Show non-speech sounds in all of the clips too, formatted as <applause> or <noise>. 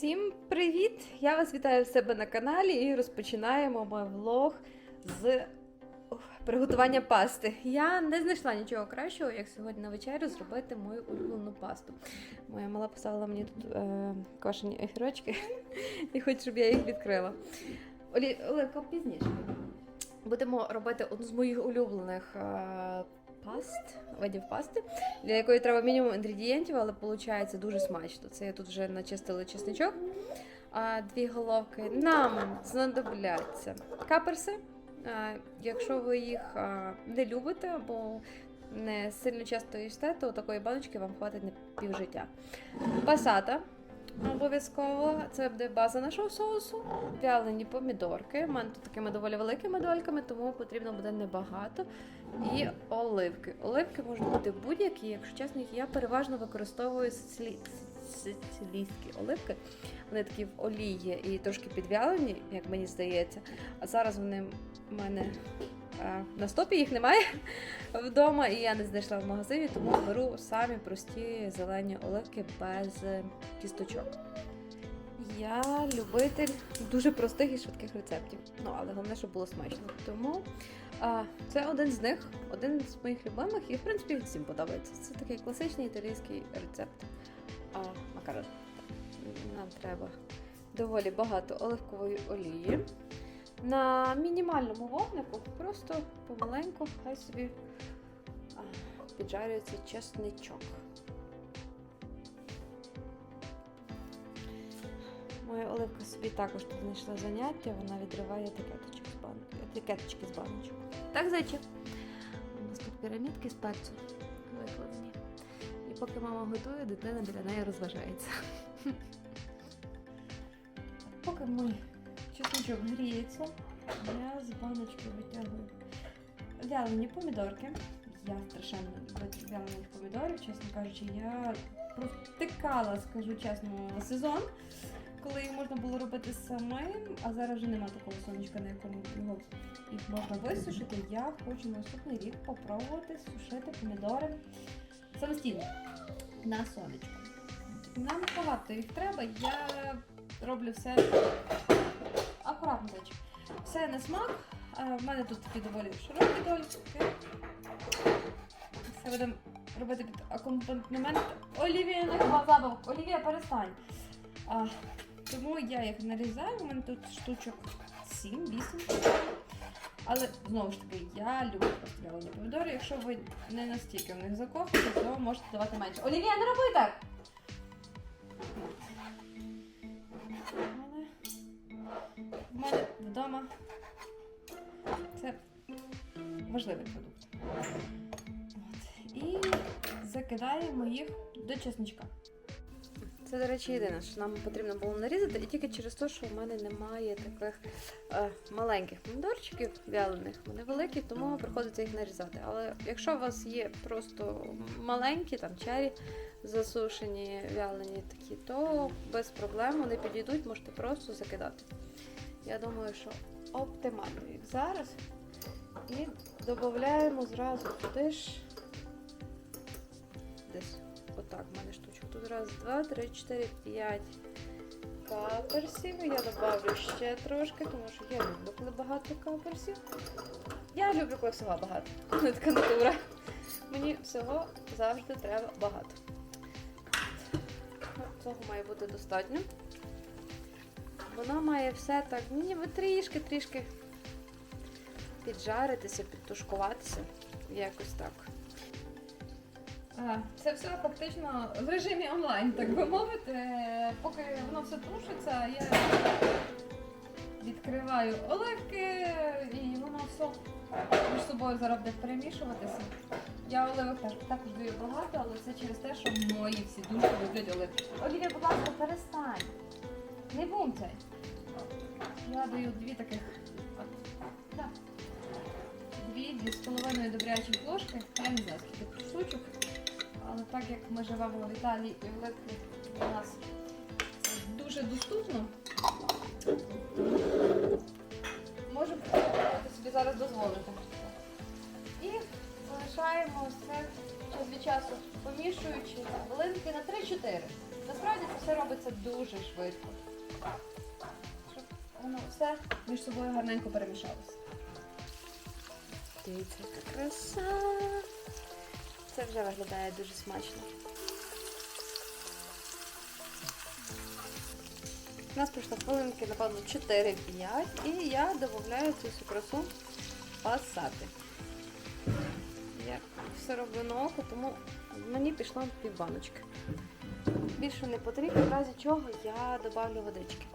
Всім привіт! Я вас вітаю в себе на каналі і розпочинаємо мій влог з приготування пасти. Я не знайшла нічого кращого, як сьогодні на вечерю зробити мою улюблену пасту. Моя мала поставила мені тут е, квашені огірочки і хоче, щоб я їх відкрила. Олі, Оленко, пізніше. Будемо робити одну з моїх улюблених е, паст, видів пасти, для якої треба мінімум інгредієнтів, але виходить дуже смачно. Це я тут вже начистила чесничок. А, дві головки. Нам знадобляться каперси. А, якщо ви їх а, не любите або не сильно часто їсте, то такої баночки вам хватить на півжиття. Пасата. Обов'язково це буде база нашого соусу. Вялені помідорки. У мене тут такими доволі великими дольками, тому потрібно буде небагато. І оливки. Оливки можуть бути будь-які, якщо чесно, я переважно використовую сицилі... сицилійські оливки. Вони такі в олії і трошки підвялені, як мені здається. А зараз вони в мене на стопі їх немає <laughs> вдома, і я не знайшла в магазині, тому беру самі прості зелені оливки без кісточок. Я любитель дуже простих і швидких рецептів. Ну, але головне, щоб було смачно. Тому а, це один з них, один з моїх любимих, і в принципі всім подобається. Це такий класичний італійський рецепт. А, макарон. Нам треба доволі багато оливкової олії. На мінімальному вогнику просто помаленьку хай собі піджарюється чесничок. Моя оливка собі також тут знайшла заняття, вона відриває етикеточки з, бан... етикеточки з баночок. Так, зайчик. У нас тут пірамідки з перцю викладені. І поки мама готує, дитина біля неї розважається. <laughs> Поки мій чесночок гріється, я з баночки витягую вялені помідорки. Я страшенно люблю вялених помідорів, чесно кажучи, я провтикала, скажу чесно, сезон, коли їх можна було робити самим, а зараз вже немає такого сонечка, на якому його їх можна висушити. Я хочу наступний рік попробувати сушити помідори самостійно на сонечку. Нам багато їх треба, я роблю. Все на смак. В мене тут такі доволі широкі дольки. Все будемо робити під акомпанемент. Олівія не забав. Олівія, перестань. А, тому я їх нарізаю. У мене тут штучок 7-8. Але знову ж таки, я люблю розстрілені помідори. Якщо ви не настільки в них закохані, то можете давати менше. Олівія, не роби так! У мене вдома це важливий продукт. От. І закидаємо їх до чесничка. Це, до речі, єдине, що нам потрібно було нарізати, і тільки через те, що в мене немає таких е, маленьких помідорчиків вялених, вони великі, тому приходиться їх нарізати. Але якщо у вас є просто маленькі, там чері засушені, вялені такі, то без проблем вони підійдуть, можете просто закидати. Я думаю, що оптимально їх зараз. І додаємо зразу туди ж десь отак в мене штучок. Тут раз, два, три, чотири, п'ять каперсів. Я додавлю ще трошки, тому що я люблю, коли багато каперсів. Я люблю, коли всього багато. <laughs> Не така натура. Мені всього завжди треба багато. Цього має бути достатньо. Воно має все так, ніби трішки-трішки піджаритися, підтушкуватися. Якось так. Це все фактично в режимі онлайн, так би мовити. Поки воно все тушиться, я відкриваю оливки і воно все між собою зараз буде перемішуватися. Я оливок теж також даю багато, але це через те, що мої всі дуже люблять оливки. Олівія, будь ласка, перестань. Не бумцяй. Я даю дві таких. Да. Дві, дві з половиною добрячих ложки. Я не знаю, скільки тут. Але так як ми живемо в Італії і оливки для нас дуже доступно, можемо собі зараз дозволити. І залишаємо все час від часу помішуючи хвилинки на 3-4. Насправді це все робиться дуже швидко. Щоб воно все між собою гарненько перемішалося. Дивіться, яка краса. Це вже виглядає дуже смачно. У нас пройшло хвилинки, напевно, 4-5, і я додаю цю всю красу пасати. Я все роблю на око, тому мені пішло пів баночки. Більше не потрібно, в разі чого я додавлю водички.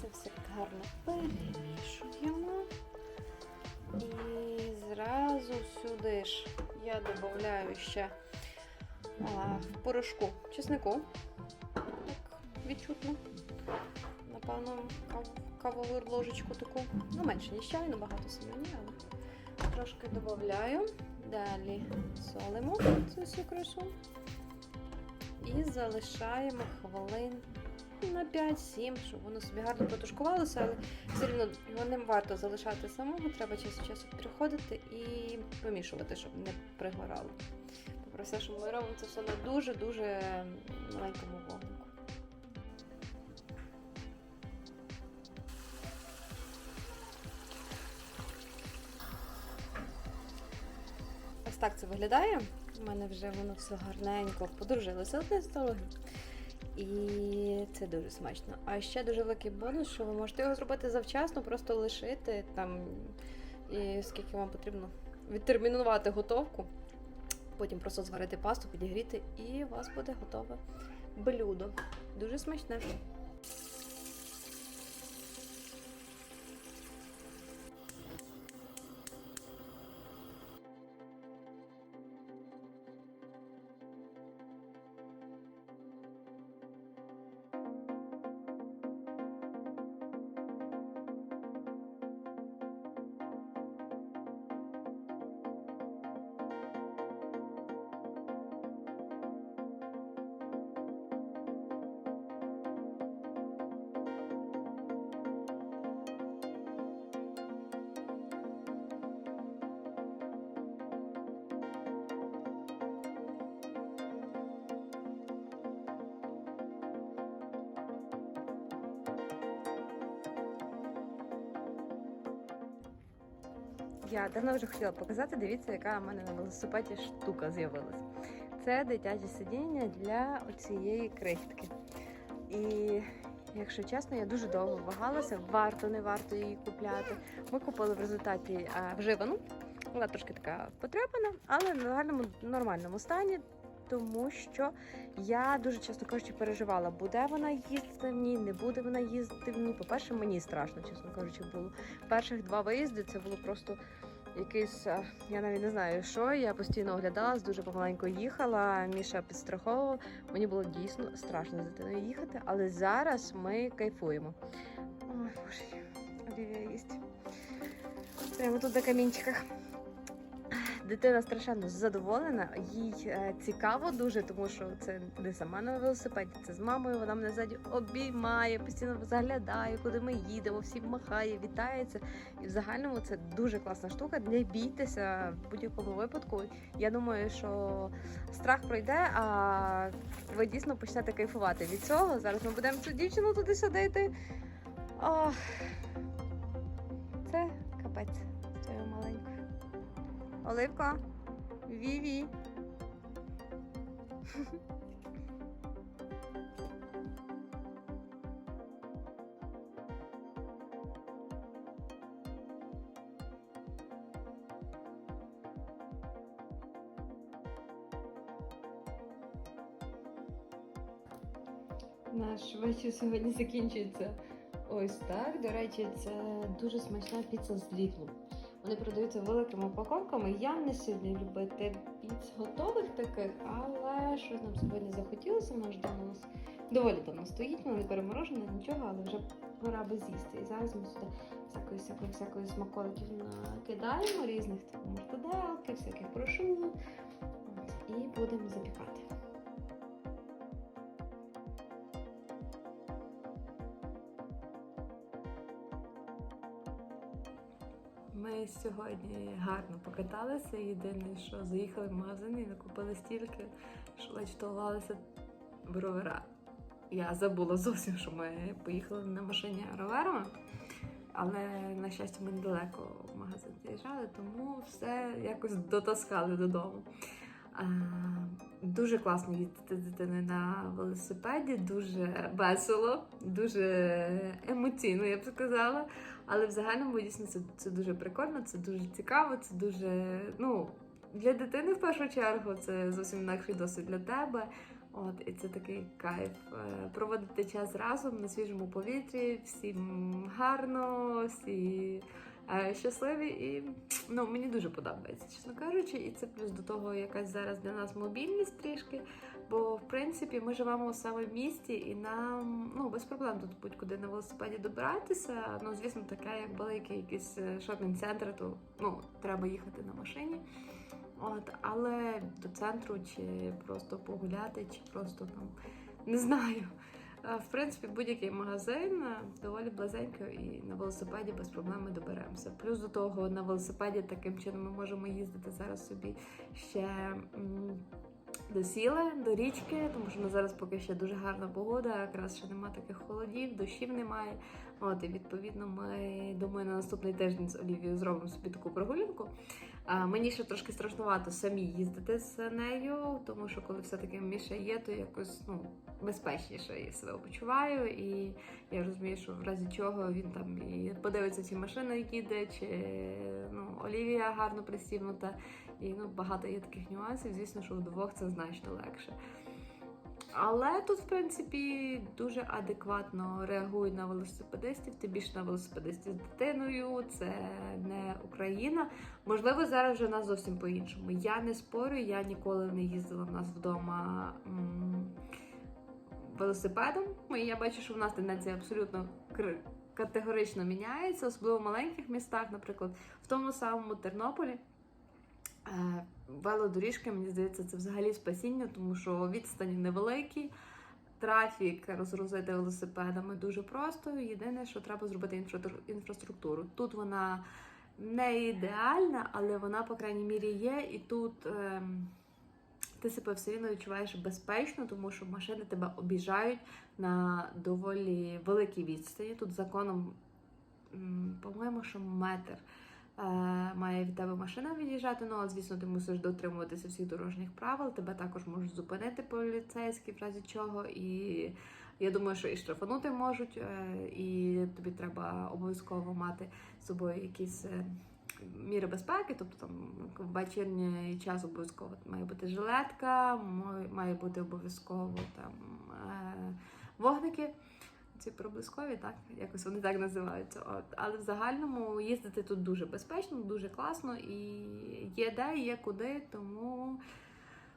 Це все гарно перемішуємо. І зразу сюди ж я додаю ще а, в порошку чеснику. Так, відчутно. Напевно, кав- кавову ложечку таку. Ну, менше, ніж чайну, багато сильно але трошки додаю. Далі солимо цю всю красу. І залишаємо хвилин на 5-7, щоб воно собі гарно протушкувалося, але все рівно його не варто залишати самого, треба час від часу приходити і помішувати, щоб не пригорало. Попри все, що ми робимо, це все на дуже-дуже маленькому вогнику. Ось так це виглядає. У мене вже воно все гарненько подружилося одне з другим. І це дуже смачно. А ще дуже великий бонус, що ви можете його зробити завчасно, просто лишити там, і скільки вам потрібно відтермінувати готовку. Потім просто зварити пасту, підігріти, і у вас буде готове блюдо. Дуже смачне. Я давно вже хотіла показати, дивіться, яка в мене на велосипеді штука з'явилась. Це дитяче сидіння для оцієї крихтки. І якщо чесно, я дуже довго вагалася, варто, не варто її купляти. Ми купили в результаті вживану. Вона трошки така потрепана, але в нормальному стані. Тому що я дуже часто кажучи переживала, буде вона їздити в ній, не буде вона їздити в ній. По-перше, мені страшно, чесно кажучи, було. Перших два виїзди це було просто якийсь, е, я навіть не знаю що. Я постійно оглядалась, дуже помаленько їхала. Міша підстраховував. Мені було дійсно страшно з дитиною їхати, але зараз ми кайфуємо. Ой, боже, Олівія їсть. Прямо тут на камінчиках. Дитина страшенно задоволена, їй е, цікаво дуже, тому що це не сама на велосипеді, це з мамою. Вона мене ззаді обіймає, постійно заглядає, куди ми їдемо, всім махає, вітається. І в загальному це дуже класна штука. Не бійтеся в будь-якому випадку. Я думаю, що страх пройде, а ви дійсно почнете кайфувати від цього. Зараз ми будемо цю дівчину туди садити. Ох, це капець з цією маленькою. Оливка, Віві. Наш вечір сьогодні закінчується ось так. До речі, це дуже смачна піца з Лідлу. Вони продаються великими упаковками. Я не сильний любитель піц готових таких, але щось нам сьогодні захотілося. Давно нас доволі давно стоїть, вона не переморожена, нічого, але вже пора би з'їсти. І зараз ми сюди всякої всякої всякої смаколиків накидаємо різних типу мортаделки, всяких прошунок. І будемо запікати. Ми сьогодні гарно покаталися. Єдине, що заїхали в магазин і накупили стільки, що ледь втолувалися в ровера. я забула зовсім, що ми поїхали на машині роверами. Але, на щастя, ми недалеко в магазин заїжджали, тому все якось дотаскали додому. Дуже класно їздити з дитиною на велосипеді, дуже весело, дуже емоційно, я б сказала. Але в загальному дійсно це, це дуже прикольно, це дуже цікаво, це дуже. Ну, для дитини в першу чергу це зовсім інакший досвід для тебе. От, і це такий кайф. Е, Проводити час разом на свіжому повітрі, всім гарно, всі щасливі. І ну, мені дуже подобається, чесно кажучи. І це плюс до того якась зараз для нас мобільність трішки. Бо в принципі ми живемо саме в місті, і нам ну без проблем тут будь-куди на велосипеді добиратися. Ну звісно, таке, як великий якийсь е, шопінг-центр, то ну треба їхати на машині. От, але до центру чи просто погуляти, чи просто там не знаю. В принципі, будь-який магазин е, доволі близенько і на велосипеді без проблем ми доберемося. Плюс до того на велосипеді таким чином ми можемо їздити зараз собі ще. До сіли, до річки, тому що на зараз поки ще дуже гарна погода, якраз ще немає таких холодів, дощів немає. От і відповідно ми думаю, на наступний тиждень з Олівією зробимо собі таку прогулянку. Мені ще трошки страшнувато самі їздити з нею, тому що коли все-таки Міша є, то якось ну, безпечніше я себе почуваю. І я розумію, що в разі чого він там і подивиться, ці машини, які їде, чи ну, Олівія гарно пристібнута. І ну, багато є таких нюансів. Звісно, що вдвох це значно легше. Але тут, в принципі, дуже адекватно реагують на велосипедистів, тим більше на велосипедистів з дитиною. Це не Україна. Можливо, зараз вже нас зовсім по-іншому. Я не спорю, я ніколи не їздила в нас вдома велосипедом. І я бачу, що в нас тенденція абсолютно категорично міняється, особливо в маленьких містах, наприклад, в тому самому Тернополі. Е, Велодоріжки, мені здається, це взагалі спасіння, тому що відстані невеликі, трафік розгрузити велосипедами дуже просто. Єдине, що треба зробити інфраструктуру. Тут вона не ідеальна, але вона, по крайній мірі, є. І тут ем, ти себе все рівно відчуваєш безпечно, тому що машини тебе обіжають на доволі великій відстані. Тут законом, по-моєму, що метр е, має від тебе машина від'їжджати. Ну, а звісно, ти мусиш дотримуватися всіх дорожніх правил. Тебе також можуть зупинити поліцейські, в разі чого. І я думаю, що і штрафанути можуть, е, і тобі треба обов'язково мати з собою якісь. е, Міри безпеки, тобто там в вечірній час обов'язково має бути жилетка, має бути обов'язково там е, вогники. Ці проблискові, так, якось вони так називаються. От. Але в загальному їздити тут дуже безпечно, дуже класно і є де, є куди, тому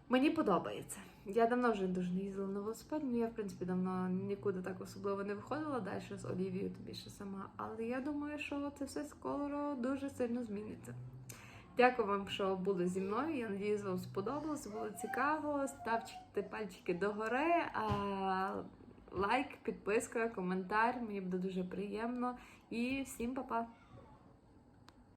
мені подобається. Я давно вже дуже не їздила на велосипеді, ну я в принципі давно нікуди так особливо не виходила далі з Олівією, тобі ще сама. Але я думаю, що це все скоро дуже сильно зміниться. Дякую вам, що були зі мною. Я надіюсь, вам сподобалось, було цікаво. Ставте пальчики догори. А, лайк, підписка, коментар. Мені буде дуже приємно. І всім па-па!